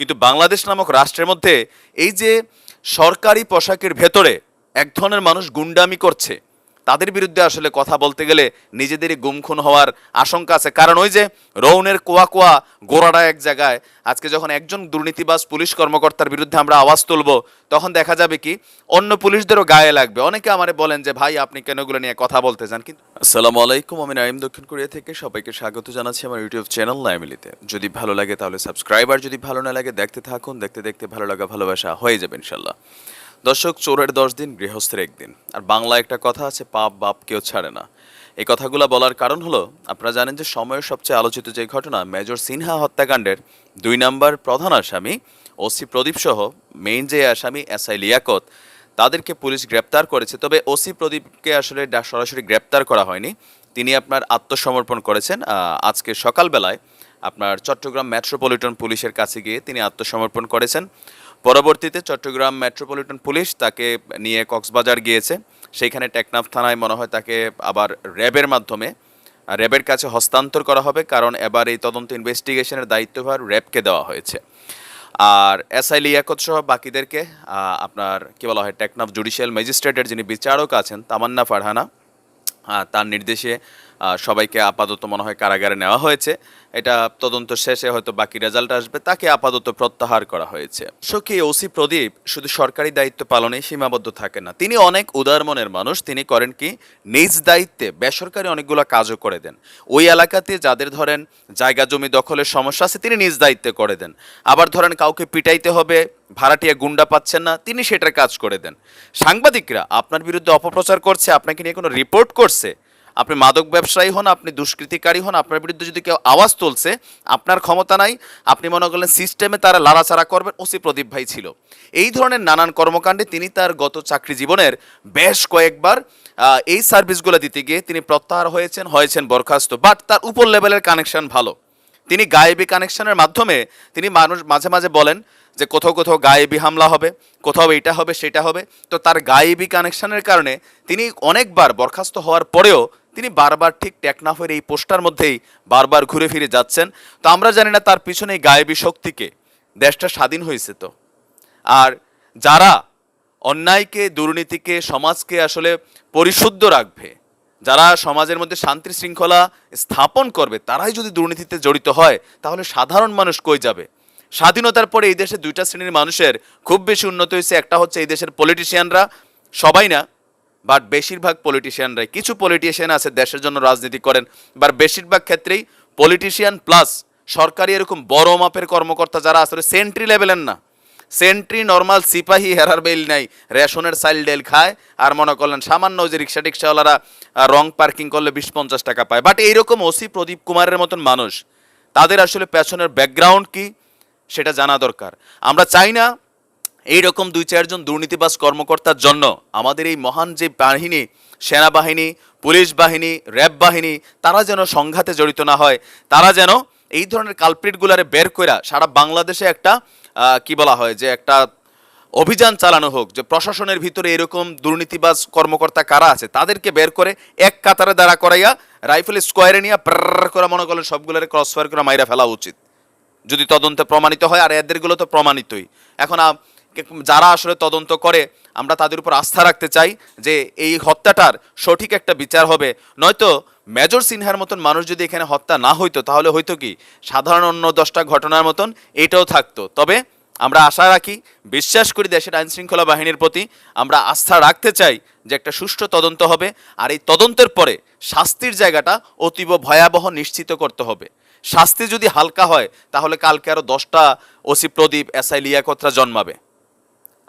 কিন্তু বাংলাদেশ নামক রাষ্ট্রের মধ্যে এই যে সরকারি পোশাকের ভেতরে এক ধরনের মানুষ গুন্ডামি করছে তাদের বিরুদ্ধে আসলে কথা বলতে গেলে নিজেদেরই গুমখুন হওয়ার আশঙ্কা আছে। কারণ ওই যে রৌনের কোয়া কোয়া গোড়াটা এক জায়গায়, আজকে যখন একজন দুর্নীতিবাজ পুলিশ কর্মকর্তার বিরুদ্ধে আমরা আওয়াজ তুলবো, তখন দেখা যাবে কি অন্য পুলিশদেরও গায়ে লাগবে। অনেকে আমারে বলেন যে, ভাই, আপনি কেন এগুলো নিয়ে কথা বলতে চান কিন্তু আসসালামু আলাইকুম, আমি নাইম দক্ষিণ কোরিয়া থেকে। সবাইকে স্বাগত জানাচ্ছি আমার ইউটিউব চ্যানেল নাইমিলিতে যদি ভালো লাগে তাহলে সাবস্ক্রাইবার যদি ভালো না লাগে দেখতে থাকুন। দেখতে দেখতে ভালো লাগা, ভালোবাসা হয়ে যাবে ইনশাল্লাহ। দর্শক, চোরের দশ দিন, গৃহস্থের একদিন। আর বাংলা একটা কথা আছে, পাপ বাপ কেউ ছাড়ে না। এই কথাগুলো বলার কারণ হলো, আপনারা জানেন যে সময়ের সবচেয়ে আলোচিত যে ঘটনা, মেজর সিনহা হত্যাকাণ্ডের দুই নম্বর প্রধান আসামি, ওসি প্রদীপ সহ মেইন যে আসামি, এস আই লিয়াকত, তাদেরকে পুলিশ গ্রেপ্তার করেছে। তবে ওসি প্রদীপকে আসলে সরাসরি গ্রেপ্তার করা হয়নি। তিনি আপনার আত্মসমর্পণ করেছেন। আজকে সকালবেলায় আপনার চট্টগ্রাম মেট্রোপলিটন পুলিশের কাছে গিয়ে তিনি আত্মসমর্পণ করেছেন। পরবর্তীতে চট্টগ্রাম মেট্রোপলিটন পুলিশ তাকে নিয়ে কক্সবাজার গিয়েছে। সেইখানে টেকনাফ থানায় মনে হয় তাকে আবার র্যাবের মাধ্যমে র্যাবের কাছে হস্তান্তর করা হবে কারণ এবার এই তদন্ত ইনভেস্টিগেশনের দায়িত্বভার র্যাবকে দেওয়া হয়েছে। আর এসআই লিয়াকত সহ বাকিদেরকে আপনার কি বলা হয়, টেকনাফ জুডিশিয়াল ম্যাজিস্ট্রেটের যিনি বিচারক আছেন, তামান্না ফারহানা তার নির্দেশে সবাইকে আপাতত মনে হয় কারাগারে নেওয়া হয়েছে। এটা তদন্ত শেষে হয়তো বাকি রেজাল্ট আসবে। তাকে আপাতত প্রত্যাহার করা হয়েছে। সখী ওসি প্রদীপ শুধু সরকারি দায়িত্ব পালনে সীমাবদ্ধ থাকে না। তিনি অনেক উদার মনের মানুষ। তিনি করেন কি? নিজ দায়িত্বে বেসরকারি অনেকগুলো কাজও করে দেন। ওই এলাকাতে যাদের ধরেন জায়গা জমি দখলের সমস্যা আছে, তিনি নিজ দায়িত্বে করে দেন। আবার ধরেন কাউকে পিটাইতে হবে, ভাড়াটিয়া গুন্ডা পাচ্ছেন না, তিনি সেটার কাজ করে দেন। সাংবাদিকরা আপনার বিরুদ্ধে অপপ্রচার করছে, আপনাকে নিয়ে কোনো রিপোর্ট করছে? আপনি মাদক ব্যবসায়ী হন, আপনি দুষ্কৃতিকারী হন, আপনার বিরুদ্ধে যদি কেউ আওয়াজ তুলছে, আপনার ক্ষমতা নাই, আপনি মনে করলেন সিস্টেমে তারা লাড়াচাড়া করবেন, ওসি প্রদীপ ভাই ছিল। এই ধরনের নানান কর্মকাণ্ডে তিনি তার গত চাকরি জীবনের বেশ কয়েকবার এই সার্ভিসগুলো দিতে গিয়ে তিনি প্রত্যাহার হয়েছেন হয়েছেন বরখাস্ত। বাট তার উপর লেভেলের কানেকশন ভালো। তিনি গায়েবী কানেকশনের মাধ্যমে তিনি মানুষ মাঝে মাঝে বলেন যে কোথাও কোথাও গায়েবি হামলা হবে, কোথাও এইটা হবে, সেটা হবে। তো তার গায়েবী কানেকশনের কারণে তিনি অনেকবার বরখাস্ত হওয়ার পরেও তিনি বারবার ঠিক টেকনাফের এই পোস্টার মধ্যেই বারবার ঘুরে ফিরে যাচ্ছেন। তো আমরা জানি না তার পিছনে গায়েবী শক্তিকে দেশটা স্বাধীন হয়েছে তো। আর যারা অন্যায়কে, দুর্নীতিকে, সমাজকে আসলে পরিশুদ্ধ রাখবে, যারা সমাজের মধ্যে শান্তি শৃঙ্খলা স্থাপন করবে, তারাই যদি দুর্নীতিতে জড়িত হয়, তাহলে সাধারণ মানুষ কই যাবে? স্বাধীনতার পরে এই দেশে দুইটা শ্রেণির মানুষের খুব বেশি উন্নত হয়েছে। একটা হচ্ছে এই দেশের পলিটিশিয়ানরা সবাই না বাট বেশিরভাগ পলিটিশিয়ানরাই কিছু পলিটিশিয়ান আছে দেশের জন্য রাজনীতি করেন বা বেশিরভাগ ক্ষেত্রেই পলিটিশিয়ান প্লাস সরকারি এরকম বড় মাপের কর্মকর্তা যারা আসলে সেন্ট্রি লেভেলের না। সেন্ট্রি নর্মাল সিপাহী হেরার বেল নাই, রেশনের সাইল ডেল খায়, আর মনে করলেন সামান্য যে রিক্সা টিক্সাওয়ালারা রং পার্কিং করলে বিশ পঞ্চাশ টাকা পায়। বাট এইরকম ওসি প্রদীপ কুমারের মতন মানুষ, তাদের আসলে পেছনের ব্যাকগ্রাউন্ড কি, সেটা জানা দরকার। আমরা চাই না এইরকম দুই, চারজন দুর্নীতিবাজ কর্মকর্তার জন্য আমাদের এই মহান যে বাহিনী, সেনাবাহিনী, পুলিশ বাহিনী, র্যাব বাহিনী, তারা যেন সংঘাতে জড়িত না হয়, তারা যেন এই ধরনের কালপ্রিটগুলারে বের কইরা সারা বাংলাদেশে একটা কি বলা হয় যে একটা অভিযান চালানো হোক, যে প্রশাসনের ভিতরে এরকম দুর্নীতিবাজ কর্মকর্তা কারা আছে, তাদেরকে বের করে এক কাতারে দাঁড়া করাইয়া রাইফেল স্কোয়ারে নিয়ে প্রার করে মনে করলেন সবগুলোরে ক্রস ফায়ার করে মাইরা ফেলা উচিত। যদি তদন্তে প্রমাণিত হয়, আর এদেরগুলো তো প্রমাণিতই। এখন যারা আসলে তদন্ত করে, আমরা তাদের উপর আস্থা রাখতে চাই যে এই হত্যাটার সঠিক একটা বিচার হবে। নয়তো মেজর সিনহার মতন মানুষ যদি এখানে হত্যা না হইতো, তাহলে হয়তো কি? সাধারণ অন্য দশটা ঘটনার মতন এটাও থাকতো। তবে আমরা আশা রাখি, বিশ্বাস করি দেশের আইন শৃঙ্খলা বাহিনীর প্রতি আমরা আস্থা রাখতে চাই যে একটা সুষ্ঠু তদন্ত হবে, আর এই তদন্তের পরে শাস্তির জায়গাটা অতীব ভয়াবহ নিশ্চিত করতে হবে। শাস্তি যদি হালকা হয়, তাহলে কালকে আরও দশটা ওসি প্রদীপ এসআই লিয়াকতরা জন্মাবে।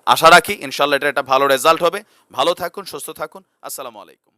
আশা রাখি ইনশাল্লাহ এটা একটা ভালো রেজাল্ট হবে। ভালো থাকুন সুস্থ থাকুন। আসসালামু আলাইকুম।